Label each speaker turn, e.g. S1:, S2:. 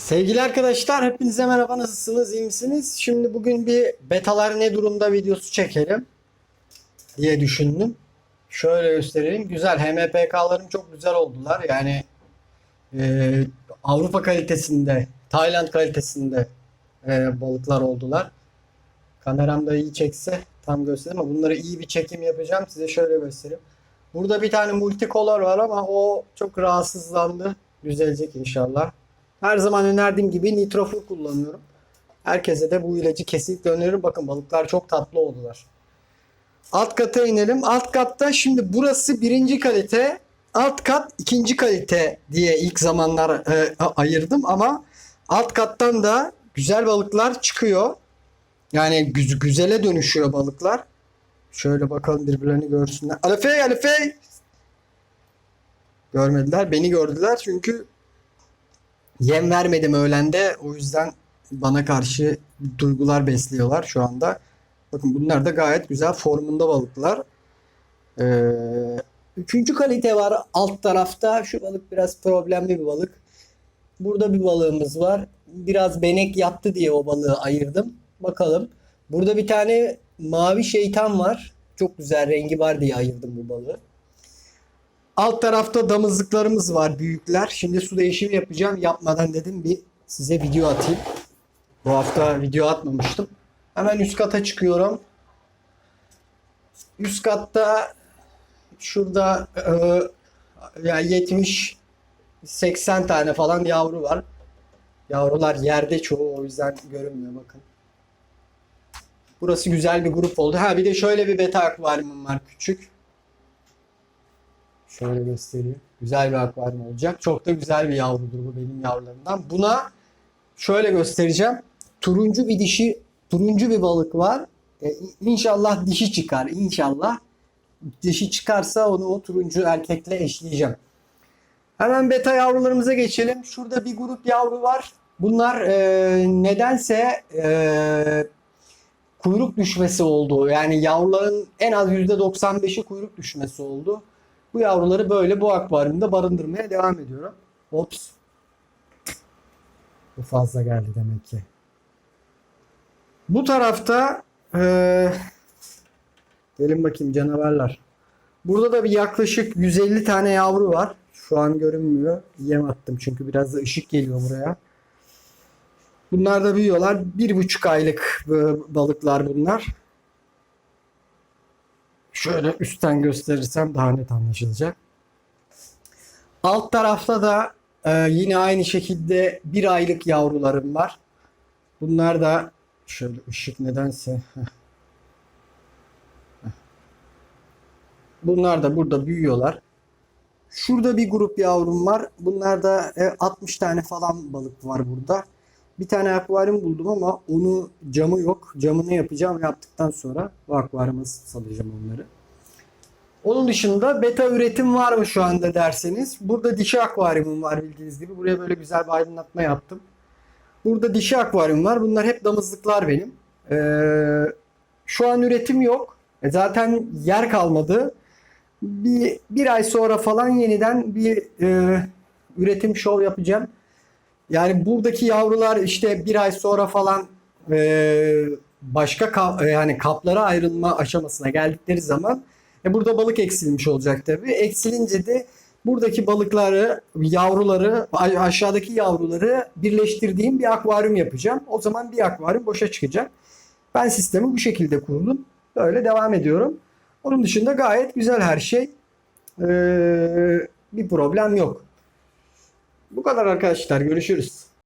S1: Sevgili arkadaşlar hepinize merhaba nasılsınız iyi misiniz? Şimdi bugün bir betalar ne durumda videosu çekelim diye düşündüm. Şöyle göstereyim. Güzel HMPK'larım çok güzel oldular. Yani e, Avrupa kalitesinde, Tayland kalitesinde e, balıklar oldular. Kameramda iyi çekse tam göstereyim ama bunları iyi bir çekim yapacağım. Size şöyle göstereyim. Burada bir tane multicolor var ama o çok rahatsızlandı. Düzelecek inşallah. Her zaman önerdiğim gibi nitrofil kullanıyorum. Herkese de bu ilacı kesinlikle öneririm. Bakın balıklar çok tatlı oldular. Alt kata inelim. Alt katta şimdi burası birinci kalite. Alt kat ikinci kalite diye ilk zamanlar e, ayırdım ama alt kattan da güzel balıklar çıkıyor. Yani güz- güzele dönüşüyor balıklar. Şöyle bakalım birbirlerini görsünler. Alefey Alefey. Görmediler. Beni gördüler çünkü Yem vermedim öğlende. O yüzden bana karşı duygular besliyorlar şu anda. Bakın bunlar da gayet güzel formunda balıklar. Ee, üçüncü kalite var alt tarafta. Şu balık biraz problemli bir balık. Burada bir balığımız var. Biraz benek yaptı diye o balığı ayırdım. Bakalım. Burada bir tane mavi şeytan var. Çok güzel rengi var diye ayırdım bu balığı. Alt tarafta damızlıklarımız var büyükler. Şimdi su değişimi yapacağım. Yapmadan dedim bir size video atayım. Bu hafta video atmamıştım. Hemen üst kata çıkıyorum. Üst katta şurada e, yani 70 80 tane falan yavru var. Yavrular yerde çoğu o yüzden görünmüyor bakın. Burası güzel bir grup oldu. Ha bir de şöyle bir beta akvaryumum var küçük. Şöyle göstereyim. Güzel bir akvaryum olacak. Çok da güzel bir yavrudur bu benim yavrularımdan. Buna şöyle göstereceğim. Turuncu bir dişi, turuncu bir balık var. E, inşallah dişi çıkar. İnşallah. Dişi çıkarsa onu o turuncu erkekle eşleyeceğim. Hemen beta yavrularımıza geçelim. Şurada bir grup yavru var. Bunlar e, nedense e, kuyruk düşmesi oldu. Yani yavruların en az %95'i kuyruk düşmesi oldu. Bu yavruları böyle bu akvaryumda barındırmaya devam ediyorum. Ops. Bu fazla geldi demek ki. Bu tarafta eee gelin bakayım canavarlar. Burada da bir yaklaşık 150 tane yavru var. Şu an görünmüyor. Yem attım çünkü biraz da ışık geliyor buraya. Bunlar da büyüyorlar. Bir buçuk aylık e, balıklar bunlar. Şöyle üstten gösterirsem daha net anlaşılacak. Alt tarafta da e, yine aynı şekilde bir aylık yavrularım var. Bunlar da şöyle ışık nedense. Bunlar da burada büyüyorlar. Şurada bir grup yavrum var. Bunlar da e, 60 tane falan balık var burada. Bir tane akvaryum buldum ama onu camı yok. Camını yapacağım. Yaptıktan sonra bu akvaryuma salacağım onları. Onun dışında beta üretim var mı şu anda derseniz. Burada dişi akvaryumum var bildiğiniz gibi. Buraya böyle güzel bir aydınlatma yaptım. Burada dişi akvaryum var. Bunlar hep damızlıklar benim. Ee, şu an üretim yok. E zaten yer kalmadı. Bir, bir ay sonra falan yeniden bir e, üretim şov yapacağım. Yani buradaki yavrular işte bir ay sonra falan e, başka ka- e, yani kaplara ayrılma aşamasına geldikleri zaman e, burada balık eksilmiş olacak tabii. Eksilince de buradaki balıkları, yavruları, aşağıdaki yavruları birleştirdiğim bir akvaryum yapacağım. O zaman bir akvaryum boşa çıkacak. Ben sistemi bu şekilde kurdum. Böyle devam ediyorum. Onun dışında gayet güzel her şey. Ee, bir problem yok. Bu kadar arkadaşlar. Görüşürüz.